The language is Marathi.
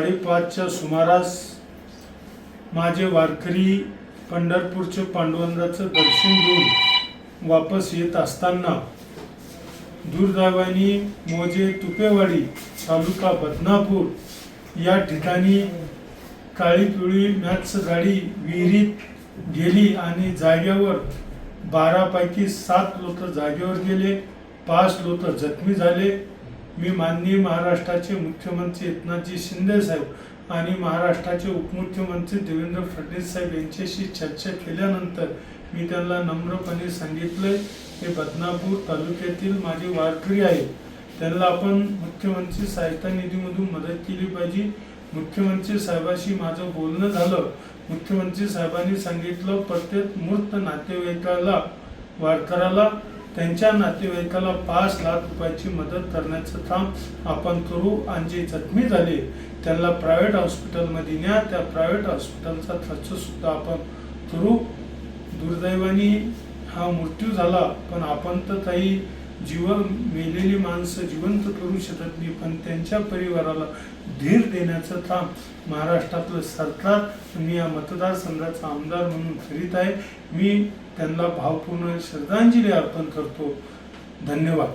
साडेपाचच्या सुमारास माझे वारकरी पंढरपूरचे पांडुरंगाचं दर्शन घेऊन वापस येत असताना दुर्दैवानी मोजे तुपेवाडी तालुका बदनापूर या ठिकाणी काळी पिवळी मॅथ्स गाडी विहिरीत गेली आणि जागेवर बारापैकी सात लोक जागेवर गेले पाच लोक जखमी झाले. मी माननीय महाराष्ट्राचे मुख्यमंत्री एकनाथजी शिंदे साहेब आणि महाराष्ट्राचे उपमुख्यमंत्री देवेंद्र फडणवीस साहेब यांच्याशी चर्चा केल्यानंतर मी त्यांना नम्रपणे सांगितलंय हे बदनापूर तालुक्यातील माझे वारकरी आहे त्यांना आपण मुख्यमंत्री सहायता निधीमधून मदत केली पाहिजे. मुख्यमंत्री साहेबाशी माझं बोलणं झालं. मुख्यमंत्री साहेबांनी सांगितलं प्रत्येक मूर्त नातेवाईकाला वारकऱ्याला त्यांच्या नातेवाईकाला पाच लाख रुपयाची मदत करण्याचं काम आपण करू. आणि जे जखमी झाले. त्यांना प्रायव्हेट हॉस्पिटलमध्ये न्या. त्या प्रायव्हेट हॉस्पिटलचा खर्च सुद्धा आपण करू. दुर्दैवाने हा मृत्यू झाला. पण आपण तर काही जीवन मेलेली माणसं जिवंत करू शकत नाही पण त्यांच्या परिवाराला धीर देण्याचं काम महाराष्ट्रातलं सरकार मी या मतदारसंघाचा आमदार म्हणून करीत आहे. मी त्यांना भावपूर्ण श्रद्धांजली अर्पण करतो. धन्यवाद.